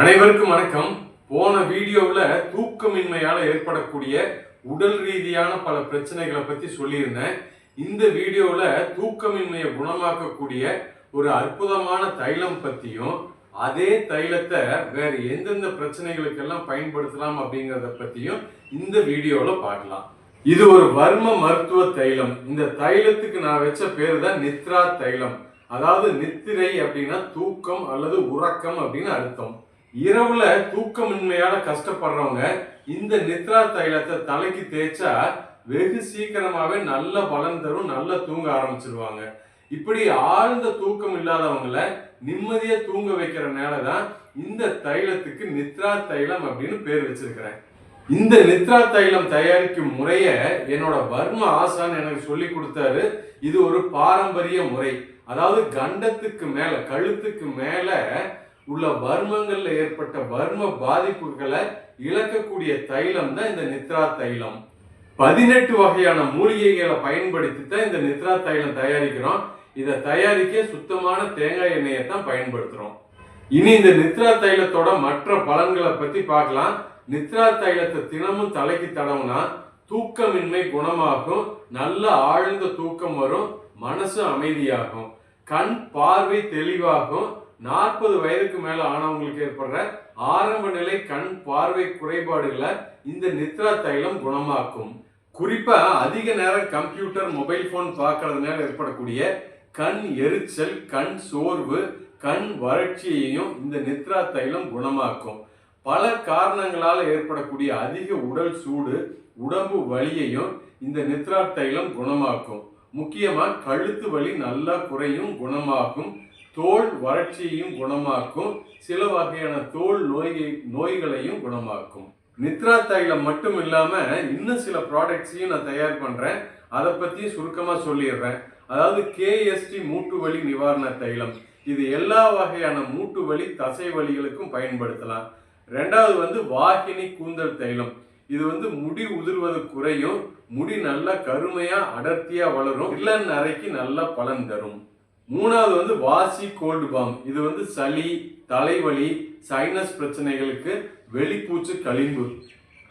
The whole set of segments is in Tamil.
அனைவருக்கும் வணக்கம். போன வீடியோவில் தூக்கமின்மையால் ஏற்படக்கூடிய உடல் ரீதியான பல பிரச்சனைகளை பற்றி சொல்லியிருந்தேன். இந்த வீடியோவில் தூக்கமின்மையை குணமாக்கக்கூடிய ஒரு அற்புதமான தைலம் பற்றியும் அதே தைலத்தை வேற எந்தெந்த பிரச்சனைகளுக்கெல்லாம் பயன்படுத்தலாம் அப்படிங்கிறத பற்றியும் இந்த வீடியோவில் பார்க்கலாம். இது ஒரு வர்ம மருத்துவ தைலம். இந்த தைலத்துக்கு நான் வச்ச பேர் தான் நித்ரா தைலம். அதாவது நித்திரை அப்படின்னா தூக்கம் அல்லது உறக்கம் அப்படின்னு அர்த்தம். இரவுல தூக்கமின்மையால கஷ்டப்படுறவங்க இந்த நித்ரா தைலத்தை தலைக்கு தேய்ச்சா வெகு சீக்கிரமாவே நல்ல பலன் தரும் நல்லா தூங்க ஆரம்பிச்சிருவாங்க. இப்படி ஆழ்ந்த தூக்கம் இல்லாதவங்கள நிம்மதியா தூங்க வைக்கிற தான் இந்த தைலத்துக்கு நித்ரா தைலம் அப்படின்னு பேர் வச்சிருக்கிறேன். இந்த நித்ரா தைலம் தயாரிக்கும் முறைய என்னோட வர்ம ஆசான் எனக்கு சொல்லி கொடுத்தாரு. இது ஒரு பாரம்பரிய முறை. அதாவது கண்டத்துக்கு மேல கழுத்துக்கு மேல உள்ள வர்மங்கள்ல ஏற்பட்ட வர்ம பாதிப்புகளை இழக்கக்கூடிய தைலம் தான் இந்த நித்ரா தைலம். பதினெட்டு வகையான மூலிகைகளை பயன்படுத்தி தான் இந்த நித்ரா தைலம் தயாரிக்கிறோம். இதை தயாரிக்க சுத்தமான தேங்காய் எண்ணெயை தான் பயன்படுத்துகிறோம் இனி இந்த நித்ரா தைலத்தோட மற்ற பலன்களை பற்றி பார்க்கலாம். நித்ரா தைலத்தை தினமும் தலைக்கு தடவுனா தூக்கமின்மை குணமாகும். நல்ல ஆழ்ந்த தூக்கம் வரும். மனசு அமைதியாகும். கண் பார்வை தெளிவாகும். நாற்பது வயதுக்கு மேல ஆனவங்களுக்கு ஏற்படுற ஆரம்ப நிலை கண் பார்வை குறைபாடுகளை இந்த நித்ரா தைலம் குணமாக்கும். குறிப்பா அதிக நேரம் கம்ப்யூட்டர் மொபைல் போன் பார்க்கறதுனால ஏற்படக்கூடிய கண் எரிச்சல் கண் சோர்வு கண் வறட்சியையும் இந்த நித்ரா தைலம் குணமாக்கும். பல காரணங்களால் ஏற்படக்கூடிய அதிக உடல் சூடு உடம்பு வலியையும் இந்த நித்ரா தைலம் குணமாக்கும். முக்கியமாக கழுத்து வலி நல்லா குறையும் குணமாக்கும் தோல் வறட்சியையும் குணமாக்கும். சில வகையான தோல் நோய் நோய்களையும் குணமாக்கும். நித்ரா தைலம் மட்டும் இல்லாம இன்னும் சில ப்ராடக்ட்ஸையும் நான் தயார் பண்றேன். அதை பத்தியும் சுருக்கமா சொல்லிடுறேன். அதாவது கேஎஸ்டி மூட்டு வலி நிவாரண தைலம். இது எல்லா வகையான மூட்டு வலி தசை வலிகளுக்கும் பயன்படுத்தலாம். ரெண்டாவது வந்து வாகினி கூந்தல் தைலம். இது வந்து முடி உதிர்வது குறையும். முடி நல்லா கருமையா அடர்த்தியா வளரும். இளன் அறைக்கு நல்லா பலன் தரும். மூணாவது வந்து வாசி கோல்டு பாம். இது வந்து சளி தலைவலி சைனஸ் பிரச்சனைகளுக்கு வெளிப்பூச்சு களிம்பு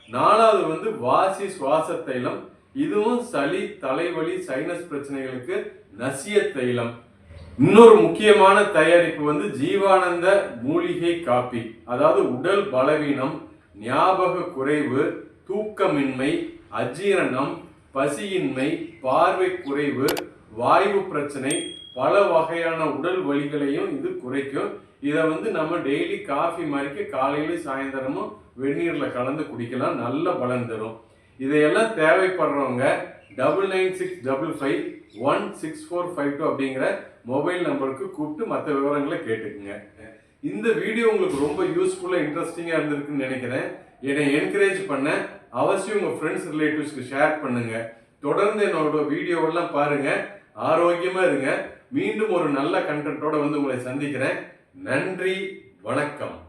நாலாவது வந்து வாசி சுவாச தைலம். இதுவும் சளி தலைவலி சைனஸ் பிரச்சனைகளுக்கு நசிய தைலம். இன்னொரு முக்கியமான தயாரிப்பு வந்து ஜீவானந்த மூலிகை காப்பி. அதாவது உடல் பலவீனம் ஞாபக குறைவு தூக்கமின்மை அஜீரணம் பசியின்மை பார்வை குறைவு வாய்வு பிரச்சனை பல வகையான உடல் வலிகளையும் இது குறைக்கும். இதை வந்து நம்ம டெய்லி காஃபி மாதிரிக்கு காலையிலும் சாயந்தரமும் வெந்நீரில் கலந்து குடிக்கலாம். நல்ல பலன் தரும். இதையெல்லாம் தேவைப்படுறவங்க double nine six double five one six four five two அப்படிங்கிற மொபைல் நம்பருக்கு கூப்பிட்டு மற்ற விவரங்களை கேட்டுக்குங்க. இந்த வீடியோ உங்களுக்கு ரொம்ப யூஸ்ஃபுல்லாக இன்ட்ரெஸ்டிங்காக இருந்திருக்குன்னு நினைக்கிறேன். என்னை என்கரேஜ் பண்ண அவசியம் உங்கள் ஃப்ரெண்ட்ஸ் ரிலேட்டிவ்ஸ்க்கு ஷேர் பண்ணுங்கள் தொடர்ந்து என்னோட வீடியோவெல்லாம் பாருங்கள் ஆரோக்கியமா இருங்க. மீண்டும் ஒரு நல்ல கண்டென்ட்டோட வந்து உங்களை சந்திக்கிறேன். நன்றி வணக்கம்.